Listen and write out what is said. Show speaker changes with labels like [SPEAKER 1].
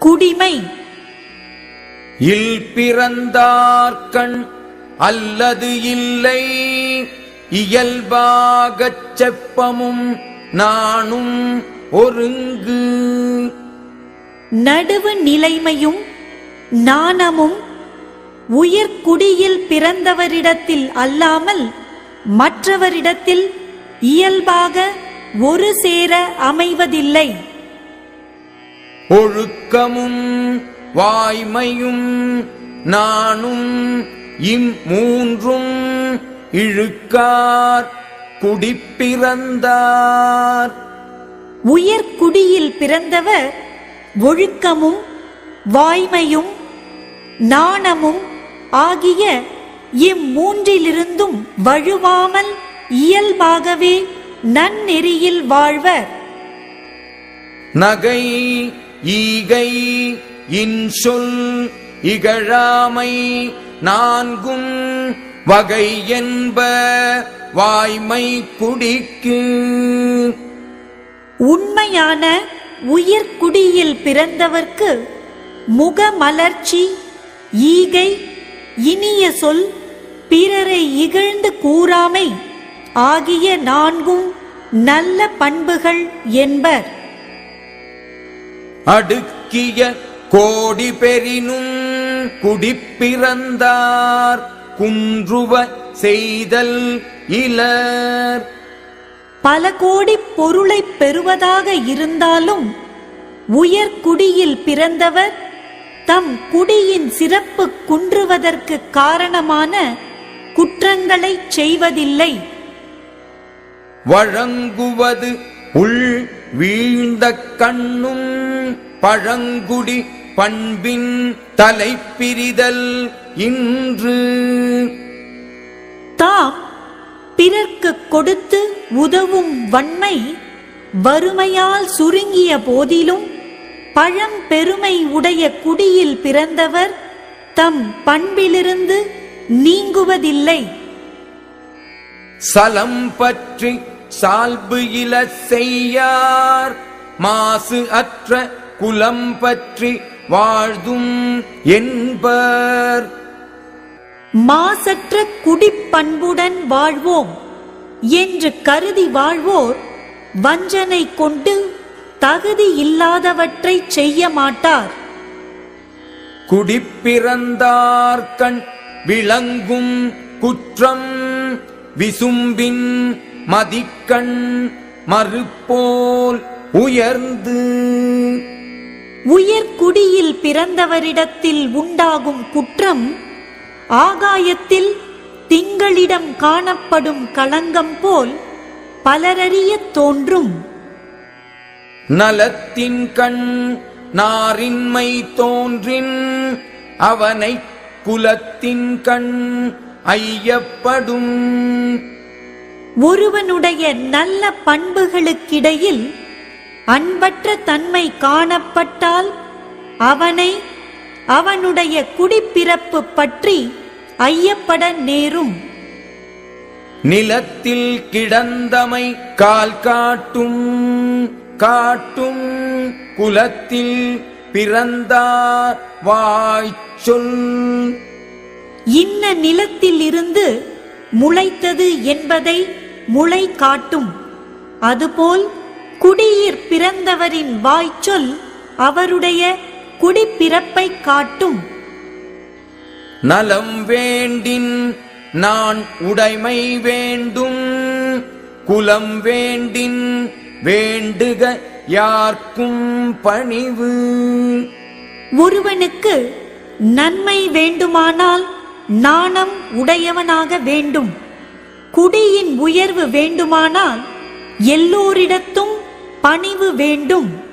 [SPEAKER 1] குடிமை.
[SPEAKER 2] இல் பிறந்தார்கண் அல்லது இல்லை இயல்பாகச் செப்பமும் நானும் ஒருங்கு.
[SPEAKER 1] நடுவு நிலைமையும் நாணமும் உயர்குடியில் பிறந்தவரிடத்தில் அல்லாமல் மற்றவரிடத்தில் இயல்பாக ஒரு சேர அமைவதில்லை.
[SPEAKER 2] ஒழுக்கமும் வாய்மையும் நானும் இம் மூன்றும் இழுக்கார் குடிப்பிறந்தார்.
[SPEAKER 1] உயர்குடியில் பிறந்தவர் ஒழுக்கமும் வாய்மையும் நாணமும் ஆகிய இம்மூன்றிலிருந்தும் வழுவாமல் இயல்பாகவே நன்னெறியில் வாழ்வர்.
[SPEAKER 2] நகை ஈகை இன்சொல் இகழாமை நான்கும் வகை என்ப வாய்மை குடிக்கு.
[SPEAKER 1] உண்மையான உயர்குடியில் பிறந்தவர்க்கு முகமலர்ச்சி ஈகை இனிய சொல் பிறரை இகழ்ந்து கூறாமை ஆகிய நான்கும் நல்ல பண்புகள் என்பர்.
[SPEAKER 2] அடுக்கிய கோடி பெறினும் குடிப்பிறந்தார். குன்றுவ செய்தல் இலர்.
[SPEAKER 1] பல கோடி பொருளைப் பெறுவதாக இருந்தாலும் உயர்குடியில் பிறந்தவர் தம் குடியின் சிறப்பு குன்றுவதற்கு காரணமான குற்றங்களைச் செய்வதில்லை.
[SPEAKER 2] வழங்குவது வீழ்ந்த கண்ணும் பழங்குடி பண்பின் தலைப்பிரிதல் இன்று.
[SPEAKER 1] தாம் பிறர்க்கு கொடுத்து உதவும் வன்மை வறுமையால் சுருங்கிய போதிலும் பழம் பெருமை உடைய குடியில் பிறந்தவர் தம் பண்பிலிருந்து நீங்குவதில்லை.
[SPEAKER 2] சலம் பற்றி சால்பு இல செய்யார். மாசு அற்ற குலம் பற்றி வாழ்தும் என்பர்.
[SPEAKER 1] மாசற்ற குடிப்பண்புடன் வாழ்வோம் என்று கருதி வாழ்வோர் வஞ்சனை கொண்டு தகுதி இல்லாதவற்றை செய்ய மாட்டார்.
[SPEAKER 2] குடிப்பிறந்தார்கண் விளங்கும் குற்றம் விசும்பின் மதிக்கண் மறுப்போல் உயர்ந்து.
[SPEAKER 1] உயர்குடியில் பிறந்தவரிடத்தில் உண்டாகும் குற்றம் ஆகாயத்தில் திங்களிடம் காணப்படும் களங்கம் போல் பலரறியத் தோன்றும்.
[SPEAKER 2] நலத்தின் கண் நாரின்மை தோன்றின் அவனை குலத்தின் கண் ஐயப்படும்.
[SPEAKER 1] ஒருவனுடைய நல்ல பண்புகளுக்கிடையில் அன்பற்ற தன்மை காணப்பட்டால் அவனை அவனுடைய குடிப்பிறப்பு பற்றி ஐயப்பட நேரும்.
[SPEAKER 2] நிலத்தில் கிடந்தமை கால் காட்டும் காட்டும் குலத்தில் பிறந்தார் வாய்ச்சொல்.
[SPEAKER 1] இன்ன நிலத்தில் இருந்து முளைத்தது என்பதை முளை காட்டும். அதுபோல் குடியிற் பிறந்தவரின் வாய்ச்சொல் அவருடைய குடிப்பிறப்பை காட்டும்.
[SPEAKER 2] நலம் வேண்டின் நான் உடைமை வேண்டும். குலம் வேண்டின் வேண்டுக யார்க்கும் பணிவு.
[SPEAKER 1] ஒருவனுக்கு நன்மை வேண்டுமானால் நாணம் உடையவனாக வேண்டும். குடியின் உயர்வு வேண்டுமானால் எல்லோரிடத்தும் பணிவு வேண்டும்.